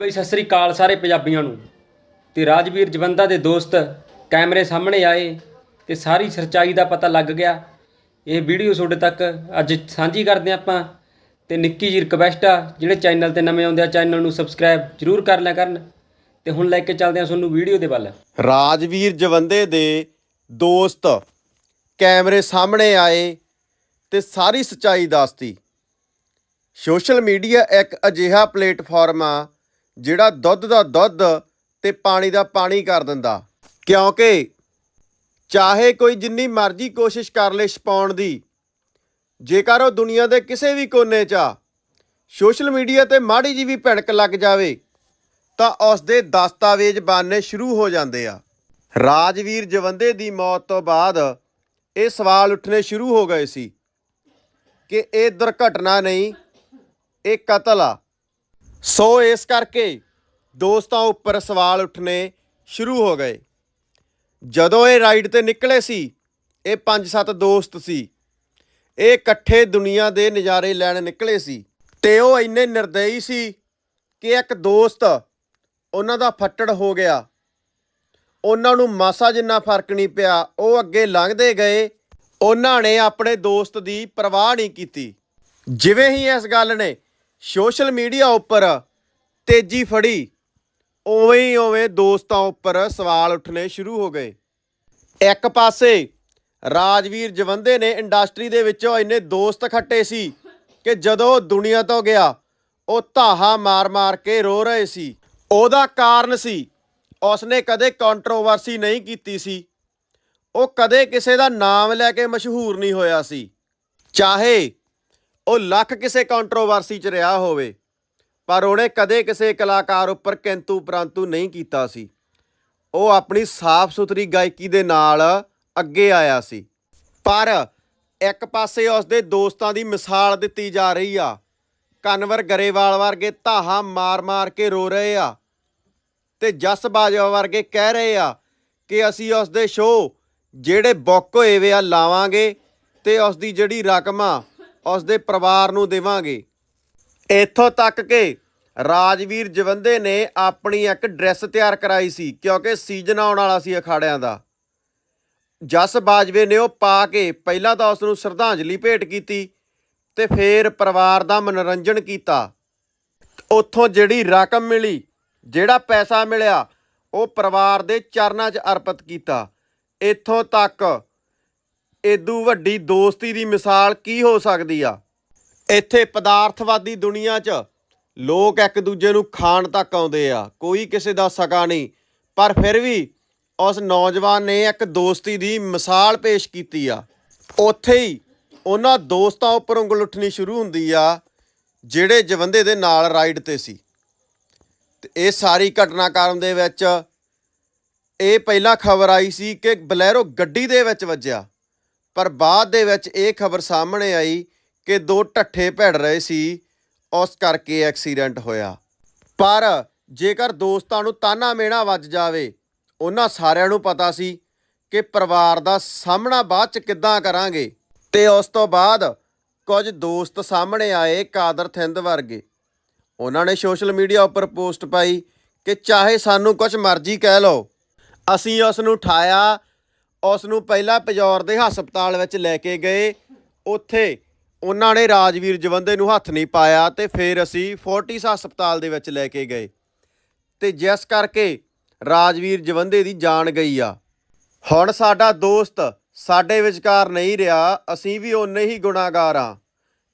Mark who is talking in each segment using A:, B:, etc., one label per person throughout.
A: ਬਈ ਸਤਿ ਸ੍ਰੀ ਅਕਾਲ ਸਾਰੇ ਪੰਜਾਬੀਆਂ ਨੂੰ। ਤੇ ਰਾਜਵੀਰ ਜਵੰਦਾ ਦੇ ਦੋਸਤ ਕੈਮਰੇ ਸਾਹਮਣੇ ਆਏ ਤੇ ਸਾਰੀ ਸੱਚਾਈ ਦਾ ਪਤਾ ਲੱਗ ਗਿਆ। ਇਹ ਵੀਡੀਓ ਤੁਹਾਡੇ ਤੱਕ ਅੱਜ ਸਾਂਝੀ ਕਰਦੇ ਹਾਂ ਆਪਾਂ। ਤੇ ਨਿੱਕੀ ਜੀ ਰਿਕਵੈਸਟ ਆ, ਜਿਹੜੇ ਚੈਨਲ ਤੇ ਨਵੇਂ ਆਉਂਦੇ ਆ ਚੈਨਲ ਨੂੰ ਸਬਸਕ੍ਰਾਈਬ ਜਰੂਰ ਕਰ ਲਿਆ ਕਰਨ। ਤੇ ਹੁਣ ਲੈ ਕੇ ਚੱਲਦੇ ਹਾਂ ਤੁਹਾਨੂੰ ਵੀਡੀਓ ਦੇ ਵੱਲ।
B: ਰਾਜਵੀਰ ਜਵੰਦੇ ਦੇ ਦੋਸਤ ਕੈਮਰੇ ਸਾਹਮਣੇ ਆਏ ਤੇ ਸਾਰੀ ਸੱਚਾਈ ਦੱਸਤੀ। ਸੋਸ਼ਲ ਮੀਡੀਆ ਇੱਕ ਅਜਿਹਾ ਪਲੇਟਫਾਰਮ ਆ ਜਿਹੜਾ ਦੁੱਧ ਦਾ ਦੁੱਧ ਤੇ ਪਾਣੀ ਦਾ ਪਾਣੀ ਕਰ ਦਿੰਦਾ। ਕਿਉਂਕਿ ਚਾਹੇ ਕੋਈ ਜਿੰਨੀ ਮਰਜ਼ੀ ਕੋਸ਼ਿਸ਼ ਕਰ ਲੇ ਛਪਾਉਣ ਦੀ, ਜੇਕਰ ਉਹ ਦੁਨੀਆ ਦੇ ਕਿਸੇ ਵੀ ਕੋਨੇ 'ਚ ਆ, ਸੋਸ਼ਲ ਮੀਡੀਆ ਤੇ ਮਾੜੀ ਜੀ ਵੀ ਭਿਣਕ ਲੱਗ ਜਾਵੇ, ਤਾਂ ਉਸ ਦੇ ਦਸਤਾਵੇਜ਼ ਬਣਨੇ ਸ਼ੁਰੂ ਹੋ ਜਾਂਦੇ ਆ। ਰਾਜਵੀਰ ਜਵੰਦੇ ਦੀ ਮੌਤ ਤੋਂ ਬਾਅਦ ਇਹ ਸਵਾਲ ਉੱਠਣੇ ਸ਼ੁਰੂ ਹੋ ਗਏ ਸੀ ਕਿ ਇਹ ਦੁਰਘਟਨਾ ਨਹੀਂ, ਇਹ ਕਤਲ ਆ। ਸੋ ਇਸ ਕਰਕੇ ਦੋਸਤਾਂ ਉੱਪਰ ਸਵਾਲ ਉੱਠਣੇ ਸ਼ੁਰੂ ਹੋ ਗਏ। ਜਦੋਂ ਇਹ ਰਾਈਡ ਤੇ ਨਿਕਲੇ ਸੀ, ਇਹ ਪੰਜ ਸੱਤ ਦੋਸਤ ਸੀ। ਇਹ ਇਕੱਠੇ ਦੁਨੀਆ ਦੇ ਨਜ਼ਾਰੇ ਲੈਣ ਨਿਕਲੇ ਸੀ। ਤੇ ਉਹ ਇੰਨੇ ਨਿਰਦਈ ਸੀ ਕਿ ਇੱਕ ਦੋਸਤ ਉਹਨਾਂ ਦਾ ਫੱਟੜ ਹੋ ਗਿਆ। ਉਹਨਾਂ ਨੂੰ ਮਾਸਾ ਜਿੰਨਾ ਫ਼ਰਕ ਨਹੀਂ ਪਿਆ, ਉਹ ਅੱਗੇ ਲੰਘਦੇ ਗਏ। ਉਹਨਾਂ ਨੇ ਆਪਣੇ ਦੋਸਤ ਦੀ ਪਰਵਾਹ ਨਹੀਂ ਕੀਤੀ। ਜਿਵੇਂ ਹੀ ਇਸ ਗੱਲ ਨੇ ਸੋਸ਼ਲ ਮੀਡੀਆ ਉੱਪਰ ਤੇਜ਼ੀ ਫੜੀ। ਉਵੇਂ ਹੀ ਉਵੇਂ ਦੋਸਤਾਂ ਉੱਪਰ ਸਵਾਲ ਉੱਠਣੇ ਸ਼ੁਰੂ ਹੋ ਗਏ। ਇੱਕ ਪਾਸੇ ਰਾਜਵੀਰ ਜਵੰਦੇ ਨੇ ਇੰਡਸਟਰੀ ਦੇ ਵਿੱਚੋਂ ਇੰਨੇ ਦੋਸਤ ਖੱਟੇ ਸੀ ਕਿ ਜਦੋਂ ਦੁਨੀਆ ਤੋਂ ਗਿਆ, ਉਹ ਧਾਹਾ ਮਾਰ-ਮਾਰ ਕੇ ਰੋ ਰਹੇ ਸੀ। ਉਹਦਾ ਕਾਰਨ ਸੀ, ਉਸਨੇ ਕਦੇ ਕੰਟਰੋਵਰਸੀ ਨਹੀਂ ਕੀਤੀ ਸੀ। ਉਹ ਕਦੇ ਕਿਸੇ ਦਾ ਨਾਮ ਲੈ ਕੇ ਮਸ਼ਹੂਰ ਨਹੀਂ ਹੋਇਆ ਸੀ। ਚਾਹੇ ਉਹ ਲੱਖ ਕਿਸੇ ਕੰਟਰੋਵਰਸੀ 'ਚ ਰਿਹਾ ਹੋਵੇ, ਪਰ ਉਹਨੇ ਕਦੇ ਕਿਸੇ ਕਲਾਕਾਰ ਉੱਪਰ ਕਿੰਤੂ ਪ੍ਰੰਤੂ ਨਹੀਂ ਕੀਤਾ ਸੀ। ਉਹ ਆਪਣੀ ਸਾਫ਼ ਸੁਥਰੀ ਗਾਇਕੀ ਦੇ ਨਾਲ ਅੱਗੇ ਆਇਆ ਸੀ। ਪਰ ਇੱਕ ਪਾਸੇ ਉਸਦੇ ਦੋਸਤਾਂ ਦੀ ਮਿਸਾਲ ਦਿੱਤੀ ਜਾ ਰਹੀ ਆ। ਕਨਵਰ ਗਰੇਵਾਲ ਵਰਗੇ ਧਾਹਾਂ ਮਾਰ-ਮਾਰ ਕੇ ਰੋ ਰਹੇ ਆ ਤੇ ਜਸ ਬਾਜਵਾ ਵਰਗੇ ਕਹਿ ਰਹੇ ਆ ਕਿ ਅਸੀਂ ਉਸ ਦੇ ਸ਼ੋਅ ਜਿਹੜੇ ਬੁੱਕ ਹੋਏ ਵੇ ਆ ਲਾਵਾਂਗੇ ਤੇ ਉਸ ਦੀ ਜਿਹੜੀ ਰਕਮ ਆ ਉਸ ਦੇ ਪਰਿਵਾਰ ਨੂੰ ਦੇਵਾਂਗੇ। ਇੱਥੋਂ ਤੱਕ ਕਿ ਰਾਜਵੀਰ ਜਵੰਦੇ ਨੇ ਆਪਣੀ ਇੱਕ ਡਰੈਸ ਤਿਆਰ ਕਰਾਈ ਸੀ, ਕਿਉਂਕਿ ਸੀਜ਼ਨ ਆਉਣ ਵਾਲਾ ਸੀ ਅਖਾੜਿਆਂ ਦਾ। ਜਸ ਬਾਜਵੇ ਨੇ ਉਹ ਪਾ ਕੇ ਪਹਿਲਾਂ ਤਾਂ ਉਸ ਨੂੰ ਸ਼ਰਧਾਂਜਲੀ ਭੇਟ ਕੀਤੀ ਤੇ ਫਿਰ ਪਰਿਵਾਰ ਦਾ ਮਨੋਰੰਜਨ ਕੀਤਾ। ਉੱਥੋਂ ਜਿਹੜੀ ਰਕਮ ਮਿਲੀ, ਜਿਹੜਾ ਪੈਸਾ ਮਿਲਿਆ, ਉਹ ਪਰਿਵਾਰ ਦੇ ਚਰਨਾਂ 'ਚ ਅਰਪਿਤ ਕੀਤਾ। ਇੱਥੋਂ ਤੱਕ ਏਦੂ ਵੱਡੀ ਦੋਸਤੀ ਦੀ ਮਿਸਾਲ ਕੀ ਹੋ ਸਕਦੀ ਆ? ਇੱਥੇ ਪਦਾਰਥਵਾਦੀ ਦੁਨੀਆ 'ਚ ਲੋਕ ਇੱਕ ਦੂਜੇ ਨੂੰ ਖਾਣ ਤੱਕ ਆਉਂਦੇ ਆ। ਕੋਈ ਕਿਸੇ ਦਾ ਸਕਾ ਨਹੀਂ। ਪਰ ਫਿਰ ਵੀ ਉਸ ਨੌਜਵਾਨ ਨੇ ਇੱਕ ਦੋਸਤੀ ਦੀ ਮਿਸਾਲ ਪੇਸ਼ ਕੀਤੀ ਆ। ਉੱਥੇ ਹੀ ਉਹਨਾਂ ਦੋਸਤਾਂ ਉੱਪਰ ਉਂਗਲ ਉੱਠਣੀ ਸ਼ੁਰੂ ਹੁੰਦੀ ਆ, ਜਿਹੜੇ ਜਵੰਦੇ ਦੇ ਨਾਲ ਰਾਈਡ ਤੇ ਸੀ। ਤੇ ਇਹ ਸਾਰੀ ਘਟਨਾਕ੍ਰਮ ਦੇ ਵਿੱਚ ਇਹ ਪਹਿਲਾਂ ਖਬਰ ਆਈ ਸੀ ਕਿ ਬਲੈਰੋ ਗੱਡੀ ਦੇ ਵਿੱਚ ਵੱਜਿਆ। ਪਰ ਬਾਅਦ ਦੇ ਵਿੱਚ ਇਹ ਖਬਰ ਸਾਹਮਣੇ ਆਈ ਕਿ ਦੋ ਢੱਠੇ ਭਿੜ ਰਹੇ ਸੀ, ਉਸ ਕਰਕੇ ਐਕਸੀਡੈਂਟ ਹੋਇਆ। ਪਰ ਜੇਕਰ ਦੋਸਤਾਂ ਨੂੰ ਤਾਨਾ ਮੇਣਾ ਵੱਜ ਜਾਵੇ, ਉਹਨਾਂ ਸਾਰਿਆਂ ਨੂੰ ਪਤਾ ਸੀ ਕਿ ਪਰਿਵਾਰ ਦਾ ਸਾਹਮਣਾ ਬਾਅਦ ਚ ਕਿੱਦਾਂ ਕਰਾਂਗੇ। ਤੇ ਉਸ ਤੋਂ ਬਾਅਦ ਕੁਝ ਦੋਸਤ ਸਾਹਮਣੇ ਆਏ ਕਾਦਰ ਥਿੰਦ ਵਰਗੇ। ਉਹਨਾਂ ਨੇ ਸੋਸ਼ਲ ਮੀਡੀਆ ਉੱਪਰ ਪੋਸਟ ਪਾਈ ਕਿ ਚਾਹੇ ਸਾਨੂੰ ਕੁਝ ਮਰਜ਼ੀ ਕਹਿ ਲਓ, ਅਸੀਂ ਉਸ ਨੂੰ ਉਠਾਇਆ ਉਸ ਨੂੰ ਪਹਿਲਾਂ ਪਜੌਰ ਦੇ ਹਸਪਤਾਲ ਵਿੱਚ ਲੈ ਕੇ ਗਏ। ਉੱਥੇ ਉਹਨਾਂ ਨੇ ਰਾਜਵੀਰ ਜਵੰਦੇ ਨੂੰ ਹੱਥ ਨਹੀਂ ਪਾਇਆ ਤੇ ਫਿਰ ਅਸੀਂ ਫੋਰਟਿਸ ਹਸਪਤਾਲ ਦੇ ਵਿੱਚ ਲੈ ਕੇ ਗਏ। ਤੇ ਜਿਸ ਕਰਕੇ ਰਾਜਵੀਰ ਜਵੰਦੇ ਦੀ ਜਾਨ ਗਈ ਆ। ਹੁਣ ਸਾਡਾ ਦੋਸਤ ਸਾਡੇ ਵਿਚਕਾਰ ਨਹੀਂ ਰਿਹਾ, ਅਸੀਂ ਵੀ ਓਨੇ ਹੀ ਗੁਨਾਹਗਾਰ ਆ।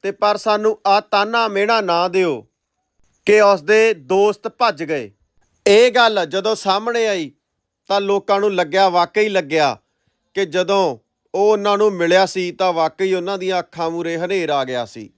B: ਤੇ ਪਰ ਸਾਨੂੰ ਆ ਤਾਨਾ ਮਿਹਣਾ ਨਾ ਦਿਓ ਕਿ ਉਸ ਦੇ ਦੋਸਤ ਭੱਜ ਗਏ। ਇਹ ਗੱਲ ਜਦੋਂ ਸਾਹਮਣੇ ਆਈ ਤਾਂ ਲੋਕਾਂ ਨੂੰ ਲੱਗਿਆ, ਵਾਕਈ ਲੱਗਿਆ ਕਿ ਜਦੋਂ ਉਹ ਉਹਨਾਂ ਨੂੰ ਮਿਲਿਆ ਸੀ ਤਾਂ ਵਾਕਈ ਉਹਨਾਂ ਦੀਆਂ ਅੱਖਾਂ ਮੂਰੇ ਹਨੇਰ ਆ ਗਿਆ ਸੀ।